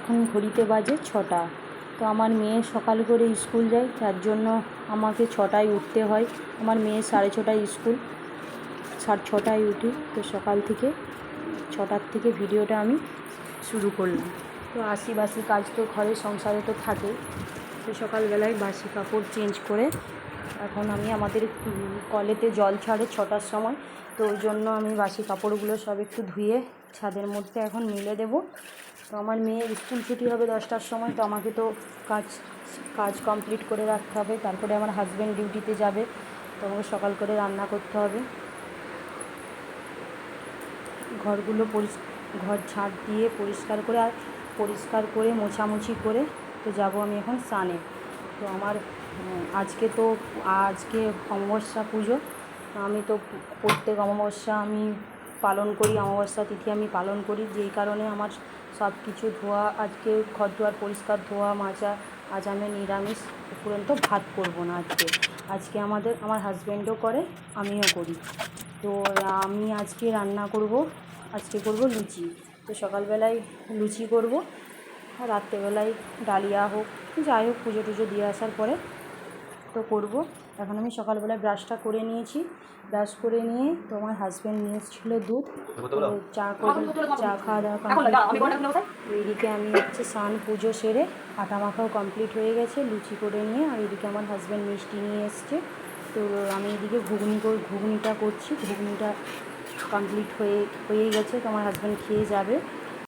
এখন ঘড়িতে বাজে ছটা। তো আমার মেয়ে সকাল করে স্কুল যায়, তার জন্য আমাকে ছটায় উঠতে হয়। আমার মেয়ে সাড়ে ছটায় স্কুল, সাড়ে ছটায় উঠি। তো সকাল থেকে ছটার থেকে ভিডিওটা আমি শুরু করলাম। তো আশি বাসি কাজ তো ঘরের সংসারে তো থাকে। তো সকালবেলায় বাসি কাপড় চেঞ্জ করে এখন আমি আমাদের কলেতে জল ছাড়ে ছটার সময়। তো ওই জন্য আমি বাসি কাপড়গুলো সব একটু ধুয়ে ছাদের মধ্যে এখন মিলে দেব। তো আমার মেয়ের স্কুল ছুটি হবে দশটার সময়, তো আমাকে তো কাজ কাজ কমপ্লিট করে রাখতে হবে। তারপরে আমার হাজব্যান্ড ডিউটিতে যাবে, তো আমাকে সকাল করে রান্না করতে হবে। ঘরগুলো পরিষ ঘর ঝাঁট দিয়ে পরিষ্কার করে, আর পরিষ্কার করে, মোছামুছি করে, তো যাব আমি এখন স্নানে। তো আমার আজকে তো, আজকে অমাবস্যা পুজো আমি তো প্রত্যেক অমাবস্যা আমি পালন করি, অমাবস্যা তিথি আমি পালন করি। যেই কারণে আমার সব কিছু ধোয়া, আজকে ঘর দুয়ার পরিষ্কার, ধোয়া, মাজা, আজ আমি নিরামিষ উপরন্ত ভাত করব না আজকে। আজকে আমাদের, আমার হাজব্যান্ডও করে, আমিও করি। তো আমি আজকে রান্না করব, আজকে করব লুচি। তো সকালবেলায় লুচি করব রাত্রেবেলায় ডালিয়া হোক, যাই হোক, পুজো টুজো দিয়ে আসার পরে তো করব। এখন আমি সকালবেলায় ব্রাশটা করে নিয়েছি। ব্রাশ করে নিয়ে তো আমার হাজব্যান্ড নিয়ে এসেছিল দুধ। তো চা করে চা খাওয়া দাওয়া কমপ্লিট করে এইদিকে আমি হচ্ছে স্নান পুজো সেরে আটা মাখাও কমপ্লিট হয়ে গেছে লুচি করে নিয়ে আর এদিকে আমার হাজব্যান্ড মিষ্টি নিয়ে এসছে। তো আমি এদিকে ঘুগনি কর- ঘুগনিটা করছি ঘুগনিটা কমপ্লিট হয়ে হয়েই গেছে। তো আমার হাজব্যান্ড খেয়ে যাবে।